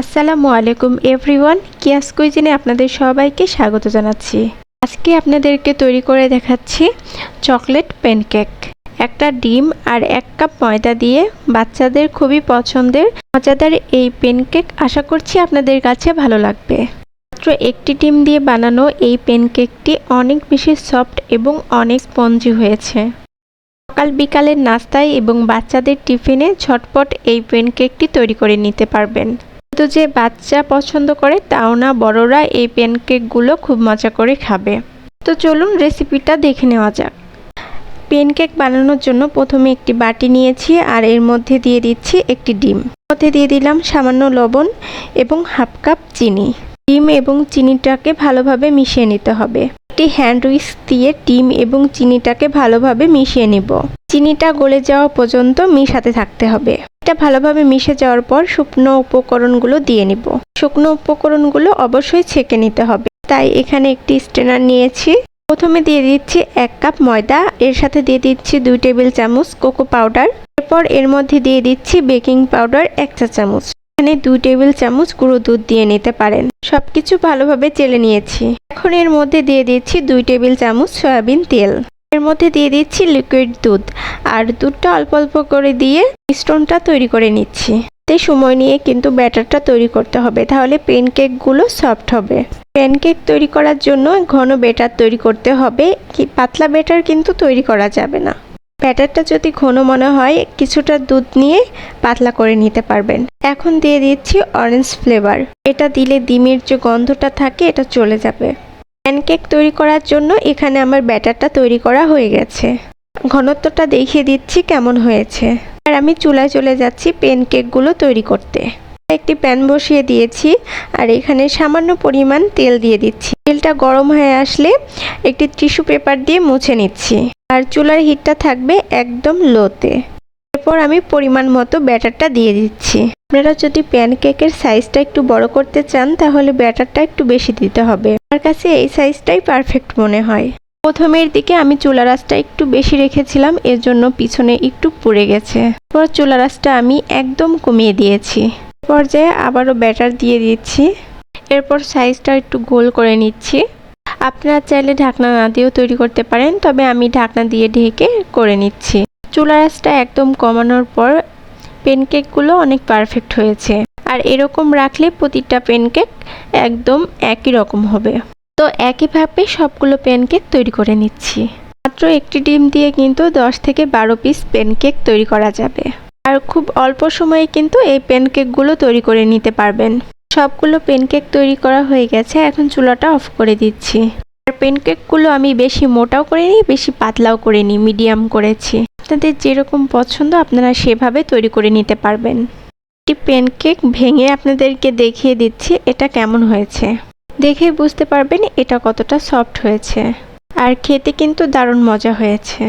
আসসালামু আলাইকুম এভরিওয়ান, কিয়াস কুইজিনে আপনাদের সবাইকে স্বাগত জানাচ্ছি। আজকে আপনাদেরকে তৈরি করে দেখাচ্ছি চকলেট প্যানকেক। একটা ডিম আর এক কাপ ময়দা দিয়ে বাচ্চাদের খুবই পছন্দের, মজাদার এই প্যানকেক আশা করছি আপনাদের কাছে ভালো লাগবে। মাত্র একটি ডিম দিয়ে বানানো এই প্যানকেকটি অনেক বেশি সফট এবং অনেক স্পঞ্জি হয়েছে। সকাল বিকালের নাস্তায় এবং বাচ্চাদের টিফিনে ঝটপট এই প্যানকেকটি তৈরি করে নিতে পারবেন। তো যে বাচ্চা পছন্দ করে, তাও না, বড়রা এই প্যানকেকগুলো খুব মজা করে খাবে। তো চলুন রেসিপিটা দেখে নেওয়া যাক। প্যানকেক বানানোর জন্য প্রথমে একটি বাটি নিয়েছি আর এর মধ্যে দিয়ে দিচ্ছি একটি ডিম। মধ্যে দিয়ে দিলাম সামান্য লবণ এবং হাফ কাপ চিনি। ডিম এবং চিনিটাকে ভালোভাবে মিশিয়ে নিতে হবে। একটি হ্যান্ড উইস্ক দিয়ে ডিম এবং চিনিটাকে ভালোভাবে মিশিয়ে নিব। চিনিটা গলে যাওয়া পর্যন্ত মিশাতে থাকতে হবে। এটা ভালোভাবে মিশে যাওয়ার পর শুকনো উপকরণগুলো দিয়ে নিব। শুকনো উপকরণগুলো অবশ্যই ছেঁকে নিতে হবে। তাই এখানে একটি স্ট্রেনার নিয়েছি। প্রথমে দিয়ে দিচ্ছি এক কাপ ময়দা, এর সাথে দিয়ে দিচ্ছি দুই টেবিল চামচ কোকো পাউডার, এরপর এর মধ্যে দিয়ে দিচ্ছি বেকিং পাউডার এক চা চামচ। এখানে দুই টেবিল চামচ গুঁড়ো দুধ দিয়ে নিতে পারেন। সবকিছু ভালোভাবে চেলে নিয়েছি। এখন এর মধ্যে দিয়ে দিচ্ছি দুই টেবিল চামচ সয়াবিন তেল। এর মধ্যে দিয়ে দিচ্ছি লিকুইড দুধ। আর দুধটা অল্প অল্প করে দিয়ে মিশ্রণটা তৈরি করে নিচ্ছি। তাই সময় নিয়ে কিন্তু ব্যাটারটা তৈরি করতে হবে। তাহলে প্যানকেকগুলো সফট হবে। প্যানকেক তৈরি করার জন্য ঘন ব্যাটার তৈরি করতে হবে। কি, পাতলা ব্যাটার কিন্তু তৈরি করা যাবে না। ব্যাটারটা যদি ঘন মনে হয়, কিছুটা দুধ নিয়ে পাতলা করে নিতে পারবেন। এখন দিয়ে দিচ্ছি অরেঞ্জ ফ্লেভার এটা দিলে ডিমের যে গন্ধটা থাকে, এটা চলে যাবে। প্যানকেক তৈরি করার জন্য এখানে আমার ব্যাটারটা তৈরি করা হয়ে গেছে। ঘনত্বটা দেখিয়ে দিচ্ছি কেমন হয়েছে। আর আমি চুলায় চলে যাচ্ছি প্যানকেকগুলো তৈরি করতে। একটি প্যান বসিয়ে দিয়েছি, আর এখানে সামান্য পরিমাণ তেল দিয়ে দিচ্ছি। তেলটা গরম হয়ে আসলে একটি টিস্যু পেপার দিয়ে মুছে নিচ্ছি। আর চুলার হিটটা থাকবে একদম লোতে। এরপর আমি পরিমাণ মতো ব্যাটারটা দিয়ে দিচ্ছি। আপনারা যদি প্যানকেকের সাইজটা একটু বড় করতে চান, তাহলে ব্যাটারটা একটু বেশি দিতে হবে। আমার কাছে এই সাইজটাই পারফেক্ট মনে হয়। প্রথমের দিকে আমি চুলা রাসটা একটু বেশি রেখেছিলাম, এর জন্য পিছনে একটু পুড়ে গেছে। এরপর চুলা রাসটা আমি একদম কমিয়ে দিয়েছি। পর্যায়ে আবারও ব্যাটার দিয়ে দিচ্ছি। এরপর সাইজটা একটু গোল করে নিচ্ছি। আপনারা চাইলে ঢাকনা না দিয়েও তৈরি করতে পারেন, তবে আমি ঢাকনা দিয়ে ঢেকে করে নিচ্ছি। চুলা একদম কমানোর পর প্যানকেকগুলো অনেক পারফেক্ট হয়েছে। আর এরকম রাখলে প্রতিটা প্যানকেক একদম একই রকম হবে। তো একইভাবে সবগুলো প্যানকেক তৈরি করে নিচ্ছি। মাত্র একটি ডিম দিয়ে কিন্তু দশ থেকে বারো পিস প্যানকেক তৈরি করা যাবে। আর খুব অল্প সময়ে কিন্তু এই প্যানকেকগুলো তৈরি করে নিতে পারবেন। সবগুলো প্যানকেক তৈরি করা হয়ে গেছে, এখন চুলাটা অফ করে দিচ্ছি। আর প্যানকেকগুলো আমি বেশি মোটাও করিনি বেশি পাতলাও করিনি মিডিয়াম করেছি। আপনাদের যেরকম পছন্দ, আপনারা সেভাবে তৈরি করে নিতে পারবেন। একটি প্যানকেক ভেঙে আপনাদেরকে দেখিয়ে দিচ্ছি, এটা কেমন হয়েছে। দেখে বুঝতে পারবেন এটা কতটা সফট হয়েছে। আর খেতে কিন্তু দারুণ মজা হয়েছে।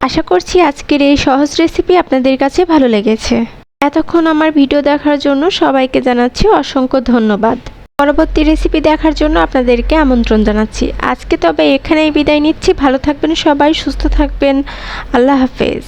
আশা করছি আজকের এই সহজ রেসিপি আপনাদের কাছে ভালো লেগেছে। এতক্ষণ আমার ভিডিও দেখার জন্য সবাইকে জানাচ্ছি অসংখ্য ধন্যবাদ। পরবর্তী রেসিপি দেখার জন্য আপনাদেরকে আমন্ত্রণ জানাচ্ছি। আজকে তবে এখানেই বিদায় নিচ্ছি। ভালো থাকবেন সবাই, সুস্থ থাকবেন। আল্লাহ হাফেজ।